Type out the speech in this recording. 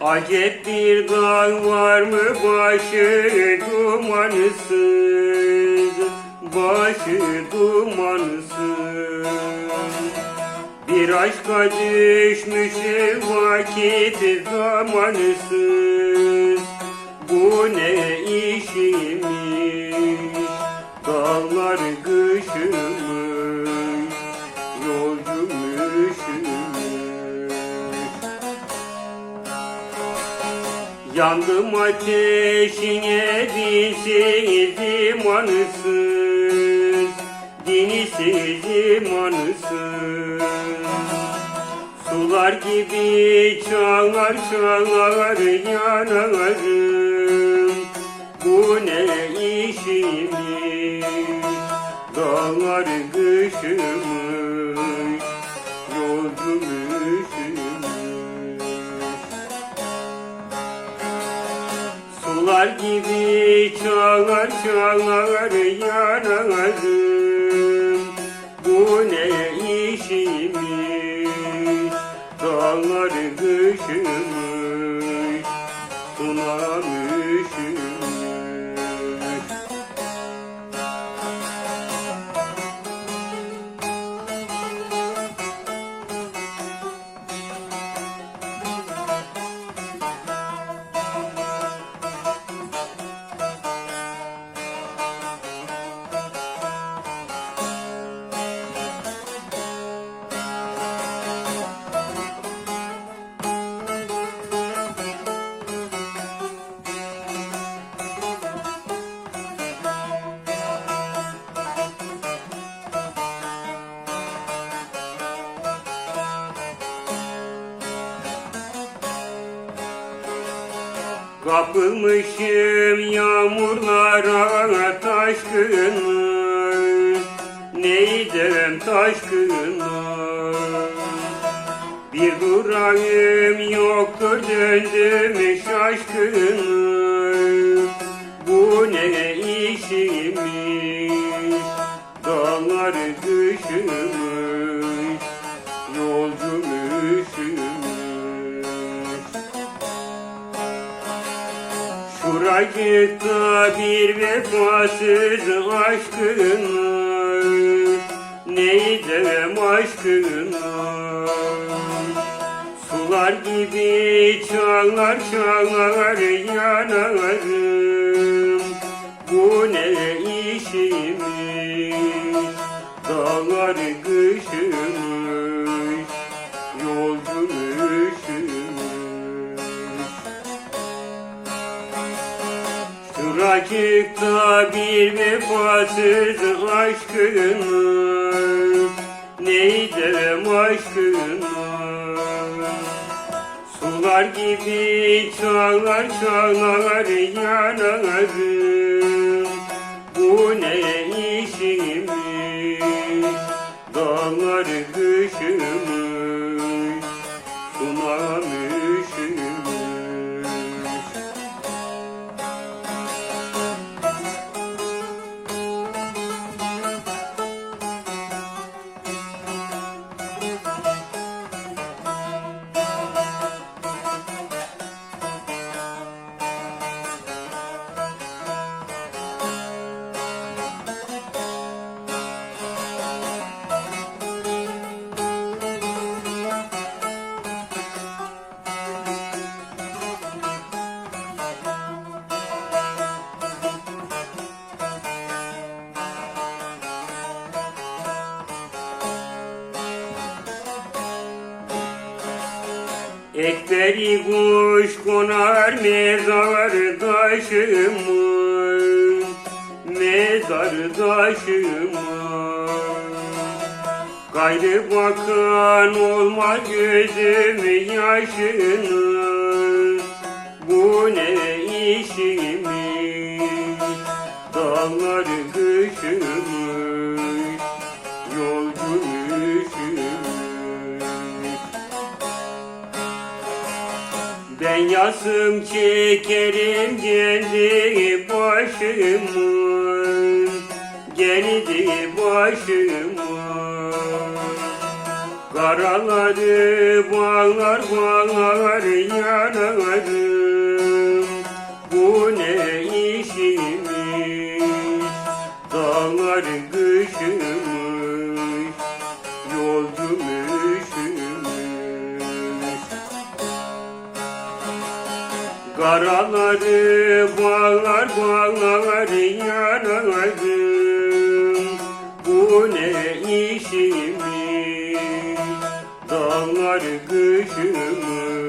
Acep bir dağ var mı? Başı dumansız Başı dumansız Bir aşka düşmüşüm vakit zamansız Yandım ateşine dinsiz imansız Dinsiz imansız Sular gibi çağlar çağlar yanarım. Bu ne işimiz? Dağlar kışımış gibi çağlar çağlar yanarım Bu ne işimiz? Dağlar kışımış Sular üşümüş Kapılmışım yağmurlara taşkınım. Neydem taşkınım? Bir durağım yoktur döndüm şaşkınım. Bu ne işimiz? Dağlar kışımış Şuracıkta bir vefasız aşkın var. Neydem aşkın var? Sular gibi çağlar çağlar yanarım. Bu ne işimiz? Dağlar kışımış Şuracıkta bir vefasız aşkın var. Neydem aşkın var? Sular gibi çağlar çağlar yanarım Bu ne işimiz? Dağlar kışımış Sunam Ekberi kuş konar mezar taşıma Mezar taşıma Gayrı bakan olma gözüm yaşına Bu ne işimiz? Dağlar kışımış yasım çekerim kendi başımın. Kendi başımın. Karaları bağlar bağlar yanarım Karaları bağlar bağlar yanarım Bu ne işimiz? Dağlar Süslü